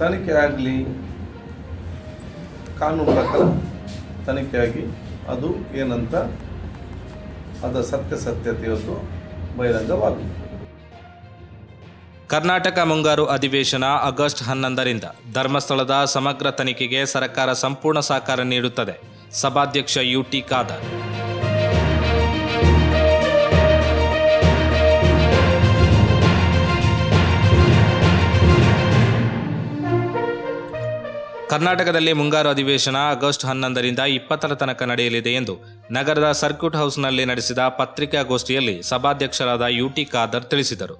ತನಿಖೆ ಆಗಲಿ, ಕಾನೂನು ಪ್ರಕಾರ ತನಿಖೆಯಾಗಿ ಅದು ಏನಂತ ಅದರ ಸತ್ಯಾಸತ್ಯತೆ ಇವತ್ತು ಬಹಿರಂಗವಾಗಲಿ. ಕರ್ನಾಟಕ ಮುಂಗಾರು ಅಧಿವೇಶನ ಆಗಸ್ಟ್ ಹನ್ನೊಂದರಿಂದ ಧರ್ಮಸ್ಥಳದ ಸಮಗ್ರ ತನಿಖೆಗೆ ಸರ್ಕಾರ ಸಂಪೂರ್ಣ ಸಹಕಾರ ನೀಡುತ್ತದೆ. ಸಭಾಧ್ಯಕ್ಷ ಯುಟಿ ಖಾದರ್. ಕರ್ನಾಟಕದಲ್ಲಿ ಮುಂಗಾರು ಅಧಿವೇಶನ ಆಗಸ್ಟ್ ಹನ್ನೊಂದರಿಂದ ಇಪ್ಪತ್ತರ ತನಕ ನಡೆಯಲಿದೆ ಎಂದು ನಗರದ ಸರ್ಕ್ಯೂಟ್ ಹೌಸ್ನಲ್ಲಿ ನಡೆಸಿದ ಪತ್ರಿಕಾಗೋಷ್ಠಿಯಲ್ಲಿ ಸಭಾಧ್ಯಕ್ಷರಾದ ಯುಟಿ ಖಾದರ್ ತಿಳಿಸಿದರು.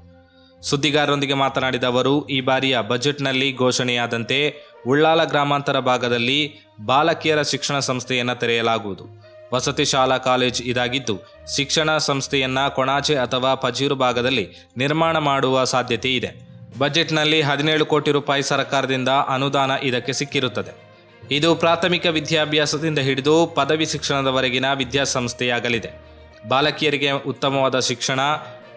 ಸುದ್ದಿಗಾರರೊಂದಿಗೆ ಮಾತನಾಡಿದ ಅವರು, ಈ ಬಾರಿಯ ಬಜೆಟ್ನಲ್ಲಿ ಘೋಷಣೆಯಾದಂತೆ ಉಳ್ಳಾಲ ಗ್ರಾಮಾಂತರ ಭಾಗದಲ್ಲಿ ಬಾಲಕಿಯರ ಶಿಕ್ಷಣ ಸಂಸ್ಥೆಯನ್ನು ತೆರೆಯಲಾಗುವುದು. ವಸತಿ ಶಾಲಾ ಕಾಲೇಜ್ ಇದಾಗಿದ್ದು, ಶಿಕ್ಷಣ ಸಂಸ್ಥೆಯನ್ನ ಕೊಣಾಚೆ ಅಥವಾ ಪಜೀರು ಭಾಗದಲ್ಲಿ ನಿರ್ಮಾಣ ಮಾಡುವ ಸಾಧ್ಯತೆ ಇದೆ. ಬಜೆಟ್ನಲ್ಲಿ ಹದಿನೇಳು ಕೋಟಿ ರೂಪಾಯಿ ಸರ್ಕಾರದಿಂದ ಅನುದಾನ ಇದಕ್ಕೆ ಸಿಕ್ಕಿರುತ್ತದೆ. ಇದು ಪ್ರಾಥಮಿಕ ವಿದ್ಯಾಭ್ಯಾಸದಿಂದ ಹಿಡಿದು ಪದವಿ ಶಿಕ್ಷಣದವರೆಗಿನ ವಿದ್ಯಾಸಂಸ್ಥೆಯಾಗಲಿದೆ. ಬಾಲಕಿಯರಿಗೆ ಉತ್ತಮವಾದ ಶಿಕ್ಷಣ,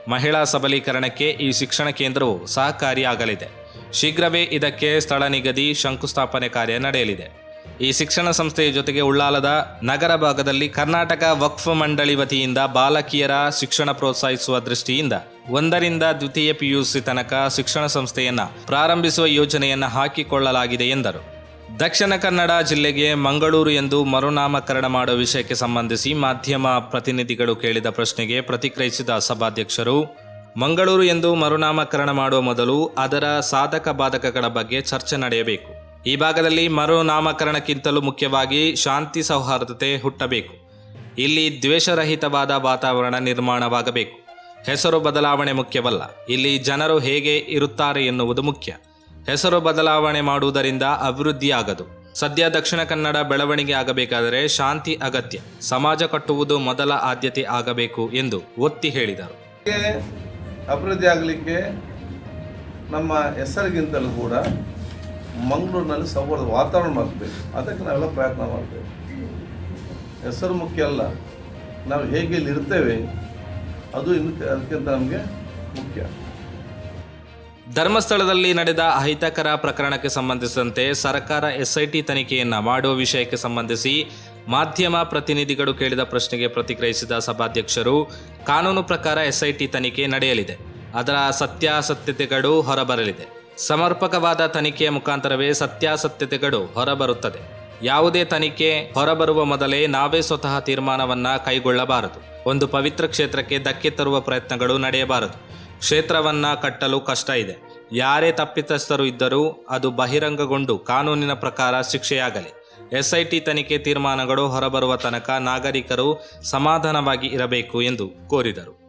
ಮಹಿಳಾ ಸಬಲೀಕರಣಕ್ಕೆ ಈ ಶಿಕ್ಷಣ ಕೇಂದ್ರವು ಸಹಕಾರಿಯಾಗಲಿದೆ. ಶೀಘ್ರವೇ ಇದಕ್ಕೆ ಸ್ಥಳ ನಿಗದಿ ಶಂಕುಸ್ಥಾಪನೆ ಕಾರ್ಯ ನಡೆಯಲಿದೆ. ಈ ಶಿಕ್ಷಣ ಸಂಸ್ಥೆಯ ಜೊತೆಗೆ ಉಳ್ಳಾಲದ ನಗರ ಭಾಗದಲ್ಲಿ ಕರ್ನಾಟಕ ವಕ್ಫ್ ಮಂಡಳಿ ವತಿಯಿಂದ ಬಾಲಕಿಯರ ಶಿಕ್ಷಣ ಪ್ರೋತ್ಸಾಹಿಸುವ ದೃಷ್ಟಿಯಿಂದ ಒಂದರಿಂದ ದ್ವಿತೀಯ ಪಿಯುಸಿ ತನಕ ಶಿಕ್ಷಣ ಸಂಸ್ಥೆಯನ್ನ ಪ್ರಾರಂಭಿಸುವ ಯೋಜನೆಯನ್ನ ಹಾಕಿಕೊಳ್ಳಲಾಗಿದೆ ಎಂದರು. ದಕ್ಷಿಣ ಕನ್ನಡ ಜಿಲ್ಲೆಗೆ ಮಂಗಳೂರು ಎಂದು ಮರುನಾಮಕರಣ ಮಾಡುವ ವಿಷಯಕ್ಕೆ ಸಂಬಂಧಿಸಿ ಮಾಧ್ಯಮ ಪ್ರತಿನಿಧಿಗಳು ಕೇಳಿದ ಪ್ರಶ್ನೆಗೆ ಪ್ರತಿಕ್ರಿಯಿಸಿದ ಸಭಾಧ್ಯಕ್ಷರು, ಮಂಗಳೂರು ಎಂದು ಮರುನಾಮಕರಣ ಮಾಡುವ ಮೊದಲು ಅದರ ಸಾಧಕ ಬಾಧಕಗಳ ಬಗ್ಗೆ ಚರ್ಚೆ ನಡೆಯಬೇಕು. ಈ ಭಾಗದಲ್ಲಿ ಮರು ನಾಮಕರಣಕ್ಕಿಂತಲೂ ಮುಖ್ಯವಾಗಿ ಶಾಂತಿ ಸೌಹಾರ್ದತೆ ಹುಟ್ಟಬೇಕು. ಇಲ್ಲಿ ದ್ವೇಷರಹಿತವಾದ ವಾತಾವರಣ ನಿರ್ಮಾಣವಾಗಬೇಕು. ಹೆಸರು ಬದಲಾವಣೆ ಮುಖ್ಯವಲ್ಲ. ಇಲ್ಲಿ ಜನರು ಹೇಗೆ ಇರುತ್ತಾರೆ ಎನ್ನುವುದು ಮುಖ್ಯ. ಹೆಸರು ಬದಲಾವಣೆ ಮಾಡುವುದರಿಂದ ಅಭಿವೃದ್ಧಿಯಾಗದು. ಸದ್ಯ ದಕ್ಷಿಣ ಕನ್ನಡ ಬೆಳವಣಿಗೆ ಆಗಬೇಕಾದರೆ ಶಾಂತಿ ಅಗತ್ಯ. ಸಮಾಜ ಕಟ್ಟುವುದು ಮೊದಲ ಆದ್ಯತೆ ಆಗಬೇಕು ಎಂದು ಒತ್ತಿ ಹೇಳಿದರು. ಅಭಿವೃದ್ಧಿ ಆಗಲಿಕ್ಕೆ ನಮ್ಮ ಹೆಸರಿಗಿಂತಲೂ ಕೂಡ ಮಂಗಳೂರಿನಲ್ಲಿ ಸೌಹಾರ್ದ ವಾತಾವರಣ ಮಾಡಬೇಕು ಅದಕ್ಕೆ ನಾವೆಲ್ಲ ಪ್ರಯತ್ನ ಮಾಡ್ತೇವೆ. ಹೆಸರು ಮುಖ್ಯ ಅಲ್ಲ. ನಾವು ಹೇಗೆ ಇಲ್ಲಿ ಇರ್ತೇವೆ, ಅದು ಇನ್ನು ಅದಕ್ಕಿಂತ ನಮಗೆ ಮುಖ್ಯ. ಧರ್ಮಸ್ಥಳದಲ್ಲಿ ನಡೆದ ಅಹಿತಕರ ಪ್ರಕರಣಕ್ಕೆ ಸಂಬಂಧಿಸಿದಂತೆ ಸರ್ಕಾರ ಎಸ್ಐಟಿ ತನಿಖೆಯನ್ನು ಮಾಡುವ ವಿಷಯಕ್ಕೆ ಸಂಬಂಧಿಸಿ ಮಾಧ್ಯಮ ಪ್ರತಿನಿಧಿಗಳು ಕೇಳಿದ ಪ್ರಶ್ನೆಗೆ ಪ್ರತಿಕ್ರಿಯಿಸಿದ ಸಭಾಧ್ಯಕ್ಷರು, ಕಾನೂನು ಪ್ರಕಾರ ಎಸ್ಐಟಿ ತನಿಖೆ ನಡೆಯಲಿದೆ. ಅದರ ಸತ್ಯಾಸತ್ಯತೆಗಳು ಹೊರಬರಲಿದೆ. ಸಮರ್ಪಕವಾದ ತನಿಖೆಯ ಮುಖಾಂತರವೇ ಸತ್ಯಾಸತ್ಯತೆಗಳು ಹೊರಬರುತ್ತದೆ. ಯಾವುದೇ ತನಿಖೆ ಹೊರಬರುವ ಮೊದಲೇ ನಾವೇ ಸ್ವತಃ ತೀರ್ಮಾನವನ್ನ ಕೈಗೊಳ್ಳಬಾರದು. ಒಂದು ಪವಿತ್ರ ಕ್ಷೇತ್ರಕ್ಕೆ ಧಕ್ಕೆ ತರುವ ಪ್ರಯತ್ನಗಳು ನಡೆಯಬಾರದು. ಕ್ಷೇತ್ರವನ್ನ ಕಟ್ಟಲು ಕಷ್ಟ ಇದೆ. ಯಾರೇ ತಪ್ಪಿತಸ್ಥರು ಇದ್ದರೂ ಅದು ಬಹಿರಂಗಗೊಂಡು ಕಾನೂನಿನ ಪ್ರಕಾರ ಶಿಕ್ಷೆಯಾಗಲಿ. ಎಸ್ಐಟಿ ತನಿಖೆ ತೀರ್ಮಾನಗಳು ಹೊರಬರುವ ತನಕ ನಾಗರಿಕರು ಸಮಾಧಾನವಾಗಿ ಇರಬೇಕು ಎಂದು ಕೋರಿದರು.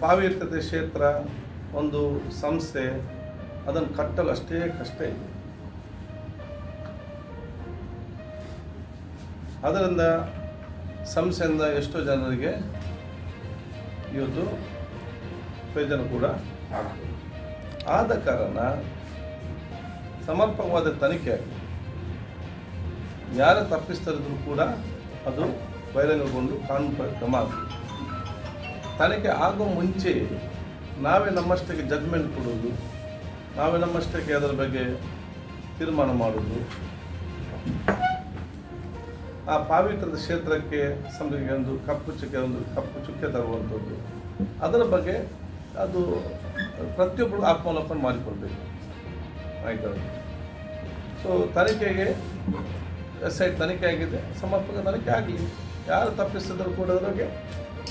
ಭಾವಿ ಕ್ಷೇತ್ರ ಒಂದು ಸಂಸ್ಥೆ ಅದನ್ನು ಕಟ್ಟಲು ಅಷ್ಟೇ ಕಷ್ಟ ಇದೆ. ಅದರಿಂದ ಸಂಸ್ಥೆಯಿಂದ ಎಷ್ಟೋ ಜನರಿಗೆ ಇವತ್ತು ಪ್ರಯೋಜನ ಕೂಡ ಆಗ್ತದೆ ಆದ ಕಾರಣ ಸಮರ್ಪಕವಾದ ತನಿಖೆ ಯಾರ ತಪ್ಪಿಸ್ತರಿದ್ರು ಕೂಡ ಅದು ಬಹಿರಂಗಗೊಂಡು ಕಾನೂನು ಕ್ರಮ ಆಗ್ತದೆ ತನಿಖೆ ಆಗೋ ಮುಂಚೆ ನಾವೇ ನಮ್ಮಷ್ಟಕ್ಕೆ ಜಡ್ಮೆಂಟ್ ಕೊಡೋದು ನಾವೇ ನಮ್ಮಷ್ಟಕ್ಕೆ ಅದರ ಬಗ್ಗೆ ತೀರ್ಮಾನ ಮಾಡುವುದು. ಆ ಪಾವಿತ್ರದ ಕ್ಷೇತ್ರಕ್ಕೆ ಸಮರಿಗೆ ಒಂದು ಕಪ್ಪು ಚುಕ್ಕೆ, ಒಂದು ಕಪ್ಪು ಚುಕ್ಕೆ ತರುವಂಥದ್ದು. ಅದರ ಬಗ್ಗೆ ಅದು ಪ್ರತಿಯೊಬ್ಬರು ಆತ್ಮಾವಲೋಕನ ಮಾಡಿಕೊಳ್ಬೇಕು. ಆಯ್ತು? ಸೊ ತನಿಖೆಗೆ ಎಸ್ ಐ ತನಿಖೆ ಆಗಿದೆ. ಸಮರ್ಪಕ ತನಿಖೆ ಆಗಲಿ. ಯಾರು ತಪ್ಪಿಸಿದ್ರು ಕೂಡ ಬಗ್ಗೆ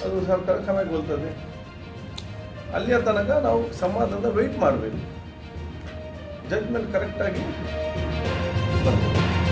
ಅದು ಸರ್ಕಾರ ಕ್ರಮಗೊಳ್ತದೆ ಅಲ್ಲಿಯ ತನಕ ನಾವು ಸಮಾಧಾನದ ವೆಯ್ಟ್ ಮಾಡಬೇಕು. ಜಡ್ಜ್ಮೆಂಟ್ ಕರೆಕ್ಟಾಗಿ ಬರಬೇಕು